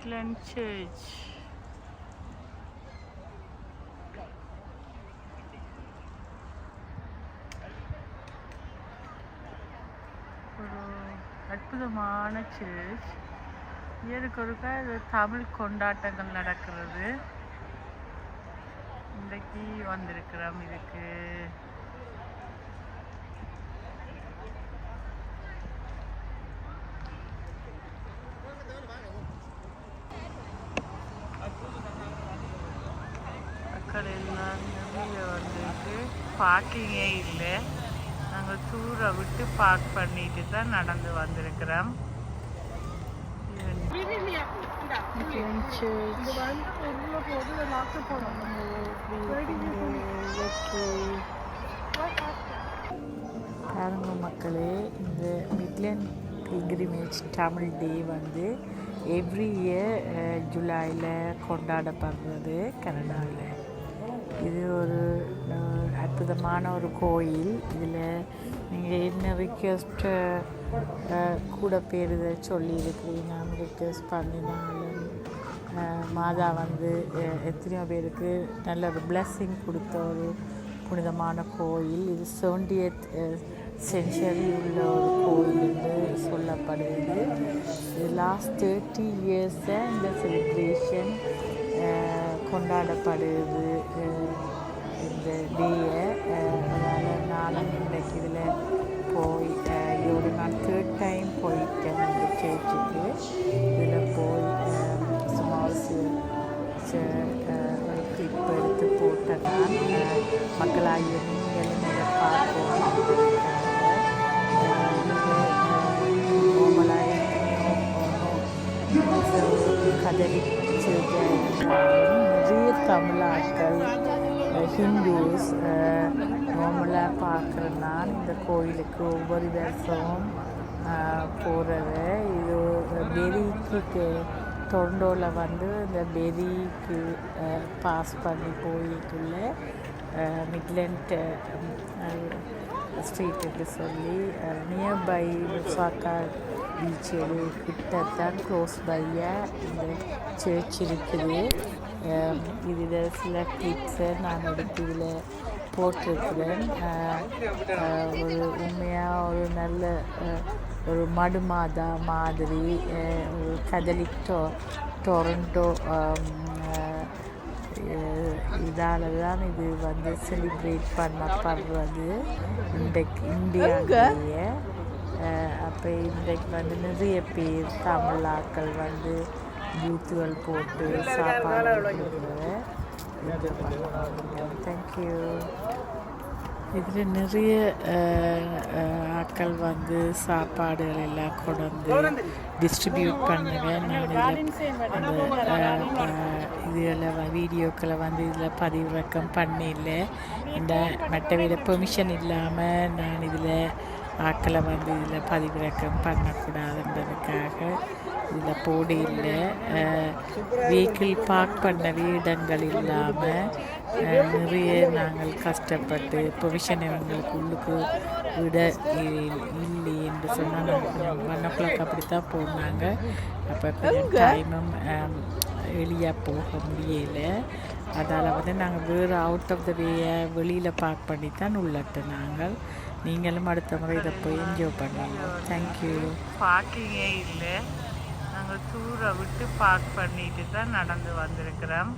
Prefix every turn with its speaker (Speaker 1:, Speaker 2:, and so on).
Speaker 1: church. ஒரு அற்புதமான search இயருக்கு ஒருக்கா இது தமிழ் கொண்டாட்டங்கள் நடக்கிறது. இன்றைக்கு வந்திருக்கிறோம் இதுக்கு. மக்கள் எல்லாம் நிறைய பார்க்கிங்கே இல்லை. நாங்கள் டூரை விட்டு பார்க் பண்ணிட்டு தான் நடந்து வந்திருக்கிறோம். பாருங்க மக்களே இந்த மிட்லன் பில்கிரிமேஜ் தமிழ் டே வந்து எவ்ரி இயர் ஜூலையில் கொண்டாடப்படுறது கனடாவில் இது ஒரு அற்புதமான ஒரு கோயில். இதில் நீங்கள் என்ன ரிக்வெஸ்ட்டு கூட பேர் இதை சொல்லியிருக்கிறீங்க. ரிக்வெஸ்ட் பண்ணினாலும் மாதா வந்து எத்தனையோ பேருக்கு நல்ல ஒரு blessing கொடுத்த ஒரு புனிதமான கோயில். இது செவன்டியத் செஞ்சுரி உள்ள ஒரு கோயில் என்று சொல்லப்படுகிறது. இது லாஸ்ட் தேர்ட்டி இயர்ஸை இந்த செலிப்ரேஷன் கொண்டாடப்படுது போயிட்டுருக்கு இதில் போய் அஹ், சும்மா ஒரு கிளிப் எடுத்து போட்டேன்னா மக்களாகிய நீங்களும் இதை பார்க்கணும் நிறைய தமிழாக்கள் ஹிந்துஸ் நார்மலாக பார்க்குற இந்த கோயிலுக்கு ஒவ்வொரு வருஷமும் போகிறது இது பெரிக்கு தொண்டோவில் வந்து இந்த பெரிக்கு பாஸ் பண்ணி போய்க்குள்ள மிட்லண்ட் ஸ்ட்ரீட்டுக்கு சொல்லி நியர்பை சாக்கா பீச் கிட்டத்தான் க்ளோஸ் பையாக இந்த சர்ச் இருக்குது. இதில் சில கிளிப்ஸை நான் எடுத்து இதில் போட்டிருக்கிறேன். ஒரு உண்மையாக ஒரு நல்ல ஒரு மடுமாதா மாதிரி ஒரு கதலிக் டொ டொரண்டோ இதால் தான் இது வந்து செலிப்ரேட் பண்ணப்படுறது இன்றைக்கு இந்தியாவிலேயே அப்போ இன்றைக்கு வந்து நிறைய பேர் தமிழாக்கள் வந்து யூத்துகள் போட்டு சாப்பாடு தேங்க்யூ இதில் நிறைய ஆட்கள் வந்து சாப்பாடுகள் எல்லாம் கொண்டு வந்து டிஸ்ட்ரிபியூட் பண்ணுவேன். நான் இதில் அந்த இதில் வீடியோக்களை வந்து இதில் பதிவிறக்கம் பண்ணியில்லை இந்த மற்ற வித பெர்மிஷன் இல்லாமல் நான் இதில் ஆட்களை வந்து இதில் பதிவிறக்கம் பண்ணக்கூடாதுன்றதுக்காக இதில் போட இல்லை. வெஹிக்கிள் பார்க் பண்ணவே இடங்கள் இல்லாமல் நிறைய நாங்கள் கஷ்டப்பட்டு ப்ரொவிஷன் எங்களுக்கு உள்ளுக்கு விட இல்லை என்று சொன்னால் நாங்கள் ஒன் ஓ கிளாக் அப்படி தான் போனாங்க அப்போ கொஞ்சம் டைமும் வெளியாக போக முடியலை. அதால் வந்து நாங்கள் வேறு அவுட் ஆஃப் த வேயை வெளியில் பார்க் பண்ணி தான் உள்ளட்டு நாங்கள். நீங்களும் அடுத்த முறை இதை போய் என்ஜாய் பண்ணுங்க. தேங்க்யூ பார்க்கிங்கே இல்லை. நாங்கள் டூரை விட்டு பார்க் பண்ணிட்டு தான் நடந்து வந்திருக்கிறோம்.